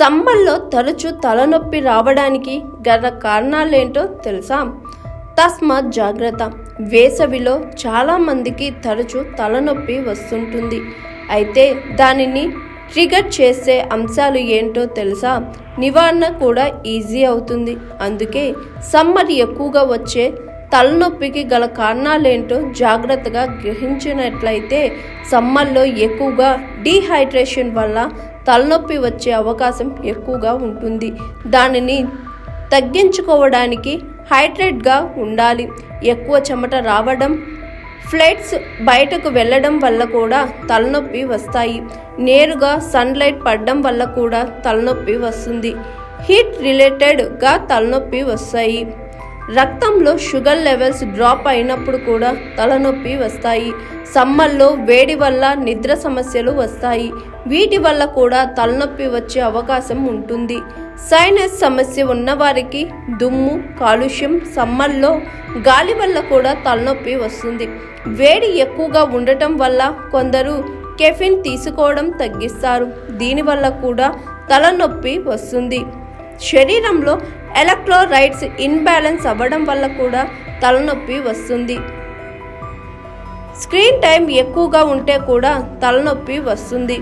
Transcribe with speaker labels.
Speaker 1: సమ్మర్లో తరచూ తలనొప్పి రావడానికి గల కారణాలేంటో తెలుసా. తస్మాత్ జాగ్రత్త. వేసవిలో చాలామందికి తరచూ తలనొప్పి వస్తుంటుంది. అయితే దానిని ట్రిగర్ చేసే అంశాలు ఏంటో తెలుసా? నివారణ కూడా ఈజీ అవుతుంది. అందుకే సమ్మర్ ఎక్కువగా వచ్చే తలనొప్పికి గల కారణాలేంటో జాగ్రత్తగా గ్రహించినట్లయితే సమ్మర్లో ఎక్కువగా డీహైడ్రేషన్ వల్ల తలనొప్పి వచ్చే అవకాశం ఎక్కువగా ఉంటుంది. దానిని తగ్గించుకోవడానికి హైడ్రేట్గా ఉండాలి. ఎక్కువ చెమట రావడం ఫ్లైట్స్ బయటకు వెళ్ళడం వల్ల కూడా తలనొప్పి వస్తాయి. నేరుగా సన్లైట్ పడడం వల్ల కూడా తలనొప్పి వస్తుంది. హీట్ రిలేటెడ్గా తలనొప్పి వస్తాయి. రక్తంలో షుగర్ లెవెల్స్ డ్రాప్ అయినప్పుడు కూడా తలనొప్పి వస్తాయి. సమ్మర్లో వేడి వల్ల నిద్ర సమస్యలు వస్తాయి. వీటి వల్ల కూడా తలనొప్పి వచ్చే అవకాశం ఉంటుంది. సైనస్ సమస్య ఉన్నవారికి దుమ్ము కాలుష్యం సమ్మర్లో గాలి వల్ల కూడా తలనొప్పి వస్తుంది. వేడి ఎక్కువగా ఉండటం వల్ల కొందరు కెఫిన్ తీసుకోవడం తగ్గిస్తారు. దీనివల్ల కూడా తలనొప్పి వస్తుంది. శరీరంలో ఎలక్ట్రోలైట్స్ ఇన్బ్యాలెన్స్ అవ్వడం వల్ల కూడా తలనొప్పి వస్తుంది. స్క్రీన్ టైం ఎక్కువగా ఉంటే కూడా తలనొప్పి వస్తుంది.